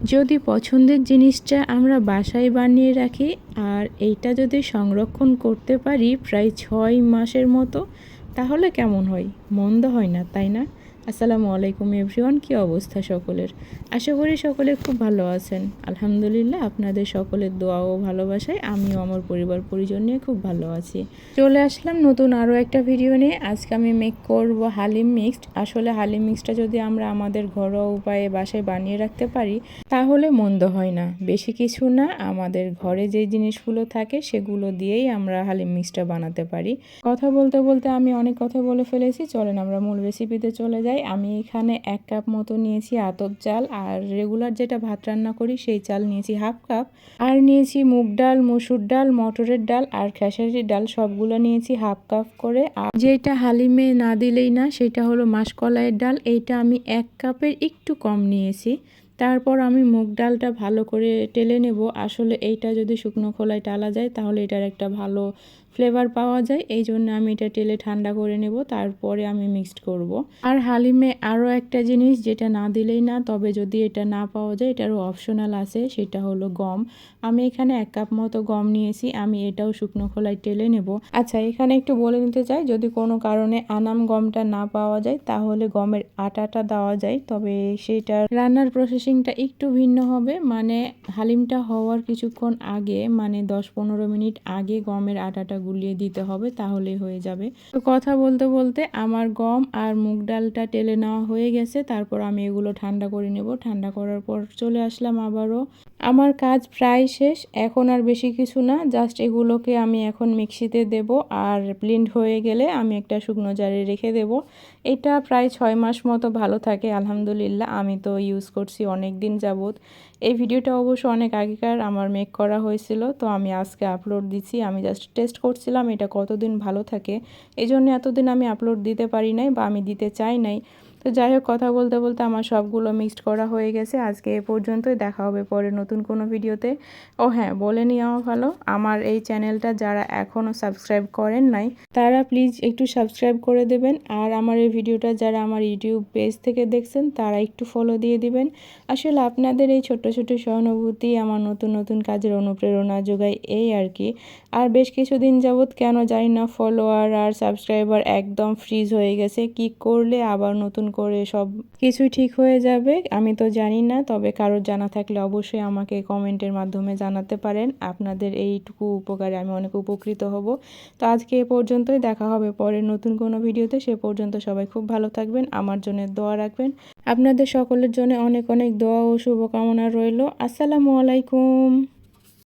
যদি পছন্দের জিনিসটা আমরা বাসায় বানিয়ে রাখি আর এইটা যদি সংরক্ষণ করতে পারি প্রায় ছয় মাসের মতো, তাহলে কেমন হয়? মন্দ হয় না, তাই না? আসসালামু আলাইকুম এভরিওয়ান, কী অবস্থা সকলের? আশা করি সকলে খুব ভালো আছেন। আলহামদুলিল্লাহ, আপনাদের সকলের দোয়া ও ভালোবাসায় আমিও আমার পরিবার পরিজন নিয়ে খুব ভালো আছি। চলে আসলাম নতুন আরও একটা ভিডিও নিয়ে। আজকে আমি মেক করব হালিম মিক্সড আসলে হালিম মিক্সডটা যদি আমরা আমাদের ঘরোয়া উপায়ে বাসায় বানিয়ে রাখতে পারি, তাহলে মন্দ হয় না। বেশি কিছু না, আমাদের ঘরে যে জিনিসগুলো থাকে, সেগুলো দিয়েই আমরা হালিম মিক্সটা বানাতে পারি। কথা বলতে বলতে আমি অনেক কথা বলে ফেলেছি। চলেন আমরা মূল রেসিপিতে চলে যাই। আমি এখানে এক কাপ মতো নিয়েছি আতপ চাল আর রেগুলার যেটা ভাত রান্না করি সেই চাল নিয়েছি হাফ কাপ আর নিয়েছি মুগ ডাল, মসুর ডাল, মটরের ডাল আর খেসারির ডাল সবগুলো নিয়েছি হাফ কাপ করে। আর যেটা হালিমে না দিলেই না সেটা হলো মাসকলাইয়ের ডাল। এইটা আমি এক কাপের একটু কম নিয়েছি। তারপর আমি মুগ ডালটা ভালো করে টেলে নেব। আসলে এইটা যদি শুকনো খোলায় টালা যায় তাহলে এটার একটা ভালো ফ্লেভার পাওয়া যায় এই জন্য আমি এটা টেলে ঠান্ডা করে নেব, তারপরে আমি মিক্সড করব। আর হালিমে আরও একটা জিনিস যেটা না দিলেই না, তবে যদি এটা না পাওয়া যায়, এটারও অপশনাল আছে, সেটা হলো গম। আমি এখানে এক কাপ মতো গম নিয়েছি, আমি এটাও শুকনো খোলায় টেলে নেব। আচ্ছা এখানে একটু বলে নিতে চাই, যদি কোনো কারণে আনাম গমটা না পাওয়া যায়, তাহলে গমের আটাটা দেওয়া যায়, তবে সেটার রান্নার প্রসেসিংটা একটু ভিন্ন হবে। মানে হালিমটা হওয়ার কিছুক্ষণ আগে মানে দশ পনেরো মিনিট আগে গমের আটাটা গুলিয়ে দিতে হবে, তাহলেই হয়ে যাবে। তো কথা বলতে বলতে আমার গম আর মুগ ডালটা টেলে নেওয়া হয়ে গেছে, তারপর আমি এগুলো ঠান্ডা করে নেব। ঠান্ডা করার পর চলে আসলাম আবারও। আমার কাজ প্রায় শেষ, এখন আর বেশি কিছু না, জাস্ট এগুলোকে আমি এখন মিক্সিতে দেব আর ব্লিন্ড হয়ে গেলে আমি একটা শুকনো জারে রেখে দেব। এটা প্রায় ছয় মাস মতো ভালো থাকে, আলহামদুলিল্লাহ, আমি তো ইউজ করছি অনেক দিন যাবৎ। এই ভিডিওটা অবশ্য অনেক আগেকার, আমার মেক করা হয়েছিল, তো আমি আজকে আপলোড দিচ্ছি, আমি জাস্ট টেস্ট করছিলাম, এটা কতদিন ভালো থাকে, এই জন্য এতদিন আমি আপলোড দিতে পারি নাই বা আমি দিতে চাই নাই। তো যাই হোক, কথা বলতে বলতে আমার সবগুলো মিক্সড করা হয়ে গেছে। আজকে এ পর্যন্তই, দেখা হবে পরে নতুন কোনো ভিডিওতে। ও হ্যাঁ বলে নেওয়া ভালো, আমার এই চ্যানেলটা যারা এখনও সাবস্ক্রাইব করেন নাই, তারা প্লিজ একটু সাবস্ক্রাইব করে দেবেন। আর আমার এই ভিডিওটা যারা আমার ইউটিউব পেজ থেকে দেখছেন, তারা একটু ফলো দিয়ে দিবেন। আসলে আপনাদের এই ছোট ছোট সহানুভূতি, আমার নতুন নতুন কাজের অনুপ্রেরণা যোগায় এই আর কি। আর বেশ কিছুদিন যাবৎ কেন জানি না ফলোয়ার আর সাবস্ক্রাইবার একদম ফ্রিজ হয়ে গেছে। কি করলে আবার নতুন করে সব কিছুই ঠিক হয়ে যাবে, আমি তো জানি না, তবে কারোর জানা থাকলে অবশ্যই আমাকে কমেন্টের মাধ্যমে জানাতে পারেন। আপনাদের এইটুকু উপকারে আমি অনেক উপকৃত হব। তো আজকে এ পর্যন্তই, দেখা হবে পরে নতুন কোনো ভিডিওতে। সে পর্যন্ত সবাই খুব ভালো থাকবেন, আমার জন্য দোয়া রাখবেন। আপনাদের সকলের জন্য অনেক অনেক দোয়া ও শুভকামনা রইল। আসসালামু আলাইকুম।